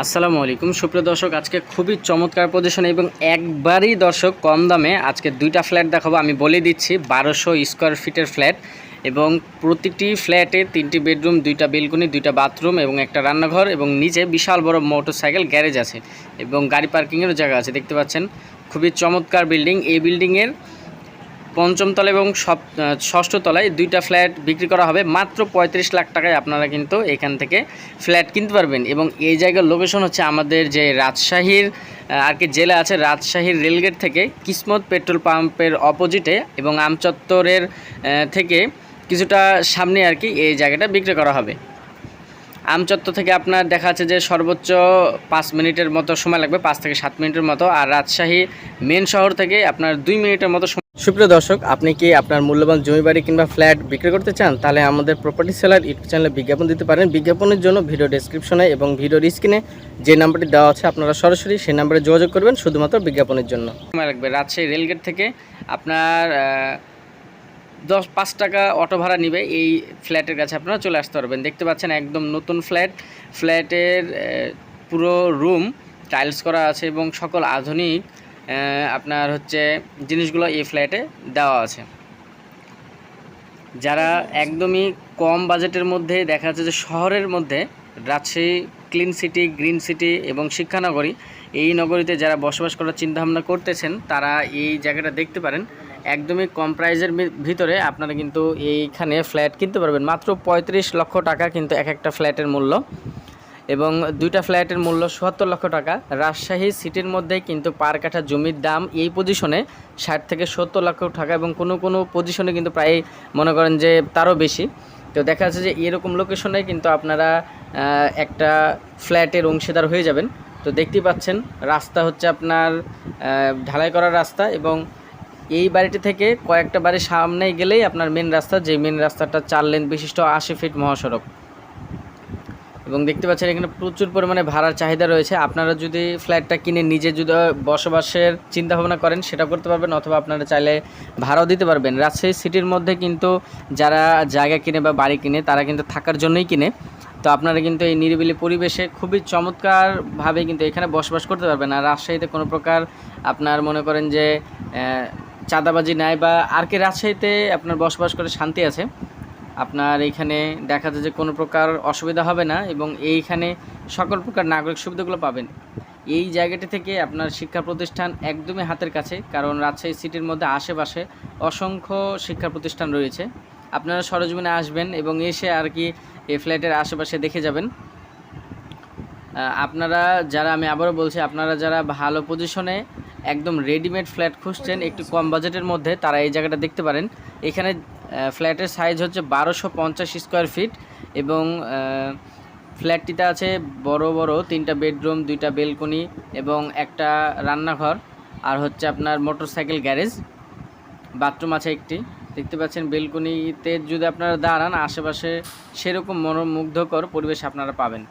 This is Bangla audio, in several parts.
আসসালামু আলাইকুম। সুপ্রিয় দর্শক, আজকে খুবই চমৎকার প্রদর্শন এবং একবারই দর্শক কম দামে আজকে দুইটা ফ্ল্যাট দেখাবো। আমি বলে দিচ্ছি, বারোশো স্কোয়ার ফিটের ফ্ল্যাট এবং প্রতিটি ফ্ল্যাটে তিনটি বেডরুম দুইটা বেলকনি দুইটা বাথরুম এবং একটা রান্নাঘর এবং নিচে বিশাল বড় মোটরসাইকেল গ্যারেজ আছে এবং গাড়ি পার্কিংয়েরও জায়গা আছে, দেখতে পাচ্ছেন? খুবই চমৎকার বিল্ডিং এই বিল্ডিংয়ের পঞ্চম তলা এবং আহ, ষষ্ঠ তলায় দুইটা ফ্ল্যাট বিক্রি করা হবে। মাত্র পঁয়ত্রিশ লাখ টাকায় আপনারা কিন্তু এখান থেকে ফ্ল্যাট কিনতে পারবেন। এবং এই জায়গার লোকেশন হচ্ছে আমাদের যে রাজশাহীর আর কি জেলা আছে রাজশাহীর রেলগেট থেকে কিসমত পেট্রোল পাম্পের অপোজিটে এবং আমচত্বরের আহ, থেকে কিছুটা সামনে আর কি এই জায়গাটা বিক্রি করা হবে। আমচত্বর থেকে আপনার দেখা যাচ্ছে যে সর্বোচ্চ পাঁচ মিনিটের মতো সময় লাগবে পাঁচ থেকে সাত মিনিটের মতো। আর রাজশাহী মেন শহর থেকে আপনার দুই মিনিটের মতো সুপ্রিয় দর্শক, আপনি কি আপনার মূল্যবান জমি বাড়ি কিংবা ফ্ল্যাট বিক্রি করতে চান? তাহলে আমাদের প্রপার্টি সেলার ইউটিউব চ্যানেলে বিজ্ঞাপন দিতে পারেন। বিজ্ঞাপনের জন্য ভিডিও ডেসক্রিপশনে এবং ভিডিওর স্ক্রিনে যে নাম্বারটি দেওয়া আছে, আপনারা সরাসরি সেই নাম্বারে যোগাযোগ করবেন শুধুমাত্র বিজ্ঞাপনের জন্য। লাগবে রাজশাহী রেলগেট থেকে আপনার দশ, পাঁচ টাকা অটো ভাড়া নিবে এই ফ্ল্যাটের কাছে আপনারা চলে আসতে পারবেন। দেখতে পাচ্ছেন একদম নতুন ফ্ল্যাট। ফ্ল্যাটের পুরো রুম টাইলস করা আছে এবং সকল আধুনিক আপনার হচ্ছে জিনিসগুলো এই ফ্ল্যাটে দেওয়া আছে। যারা একদমই কম বাজেটের মধ্যে দেখা যাচ্ছে যে শহরের মধ্যে Rajshahi clean city green city এবং শিক্ষানগরী, এই নগরীতে যারা বসবাস করার চিন্তাভাবনা করতেছেন, তারা এই জায়গাটা দেখতে পারেন। একদমই কম প্রাইজের ভিতরে আপনারা কিন্তু এইখানে ফ্ল্যাট কিনতে পারবেন। মাত্র পঁয়ত্রিশ লক্ষ টাকা কিন্তু এক একটা ফ্ল্যাটের মূল্য। এবং দুইটা ফ্ল্যাটের মূল্য চুয়াত্তর লক্ষ টাকা। রাজশাহী সিটির মধ্যে কিন্তু পার কাঠা জমির দাম এই পজিশনে ষাট থেকে সত্তর লক্ষ টাকা এবং কোনো কোনো পজিশনে কিন্তু প্রায় মনে করেন যে তারও বেশি। তো দেখা যাচ্ছে যে এরকম লোকেশনে কিন্তু আপনারা একটা ফ্ল্যাটের অংশীদার হয়ে যাবেন। তো দেখতেই পাচ্ছেন, রাস্তা হচ্ছে আপনার ঢালাই করা রাস্তা এবং এই বাড়িটি থেকে কয়েকটা বাড়ির সামনে গেলেই আপনার মেন রাস্তা, যে মেন রাস্তাটা চার লেন বিশিষ্ট আশি ফিট মহাসড়ক। এবং দেখতে পাচ্ছেন এখানে প্রচুর পরিমাণে ভাড়ার চাহিদা রয়েছে। আপনারা যদি ফ্ল্যাটটা কিনে নিজে যদি বসবাসের চিন্তা ভাবনা করেন, সেটা করতে পারবেন অথবা আপনারা চাইলে ভাড়াও দিতে পারবেন। রাজশাহী সিটির মধ্যে কিন্তু যারা জায়গা কিনে বা বাড়ি কিনে, তারা কিন্তু থাকার জন্যই কিনে। তো আপনারা কিন্তু এই নিরিবিলি পরিবেশে খুবই চমৎকারভাবে কিন্তু এখানে বসবাস করতে পারবেন। আর রাজশাহীতে কোনো প্রকার আপনার মনে করেন যে চাঁদাবাজি নাই বা আর কি, রাজশাহীতে আপনার বসবাস করে শান্তি আছে। আপনার এইখানে দেখা যায় যে কোনো প্রকার অসুবিধা হবে না এবং এইখানে সকল প্রকার নাগরিক সুবিধাগুলো পাবেন। এই জায়গাটি থেকে আপনার শিক্ষা প্রতিষ্ঠান একদমই হাতের কাছে, কারণ রাজশাহী সিটির মধ্যে আশেপাশে অসংখ্য শিক্ষা প্রতিষ্ঠান রয়েছে। আপনারা সরজমিনে আসবেন এবং এসে আর কি এই ফ্ল্যাটের আশেপাশে দেখে যাবেন। আপনারা যারা, আমি আবারও বলছি, আপনারা যারা ভালো পজিশনে একদম রেডিমেড ফ্ল্যাট খুঁজছেন, একটু কম বাজেটের মধ্যে, তারা এই জায়গাটা দেখতে পারেন। এখানে ফ্ল্যাটের সাইজ হচ্ছে বারোশো পঞ্চাশ স্কোয়ার ফিট এবং ফ্ল্যাটটিতে আছে বড় বড় তিনটা বেডরুম দুইটা বেলকনি এবং একটা রান্নাঘর আর হচ্ছে আপনার মোটরসাইকেল গ্যারেজ বাথরুম আছে একটি। দেখতে পাচ্ছেন বেলকনিতে যদি আপনারা দাঁড়ান, আশেপাশে সেরকম মনোমুগ্ধকর পরিবেশ আপনারা পাবেন।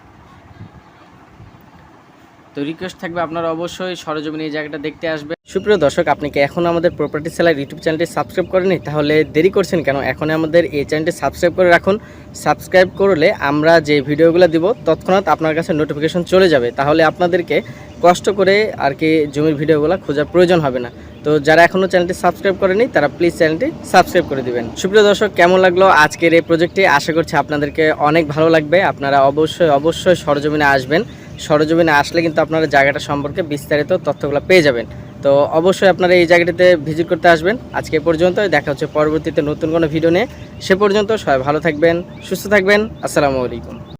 তো রিকোয়েস্ট থাকবে আপনারা অবশ্যই সরজমিনে এই জায়গাটা দেখতে আসবেন। সুপ্রিয় দর্শক, আপনি কি এখন আমাদের প্রপার্টি সেলার ইউটিউব চ্যানেলটি সাবস্ক্রাইব করেনি তাহলে দেরি করছেন কেন? এখন আমাদের এই চ্যানেলটি সাবস্ক্রাইব করে রাখুন। সাবস্ক্রাইব করলে আমরা যে ভিডিওগুলো দিব, তৎক্ষণাৎ আপনার কাছে নোটিফিকেশন চলে যাবে। তাহলে আপনাদেরকে কষ্ট করে আর কি জমির ভিডিওগুলো খোঁজার প্রয়োজন হবে না। তো যারা এখনও চ্যানেলটি সাবস্ক্রাইব করেনি তারা প্লিজ চ্যানেলটি সাবস্ক্রাইব করে দিবেন। সুপ্রিয় দর্শক, কেমন লাগল আজকের এই প্রজেক্টটি আশা করছি আপনাদেরকে অনেক ভালো লাগবে। আপনারা অবশ্যই অবশ্যই সরজমিনে আসবেন। সরজমিনে আসলে কিন্তু আপনারা জায়গাটা সম্পর্কে বিস্তারিত তথ্যগুলো পেয়ে যাবেন। তো অবশ্যই আপনারা এই জায়গাটিতে ভিজিট করতে আসবেন। আজকে পর্যন্ত দেখা হচ্ছে পরবর্তীতে নতুন কোনো ভিডিও নিয়ে। সে পর্যন্ত সবাই ভালো থাকবেন, সুস্থ থাকবেন। আসসালামু আলাইকুম।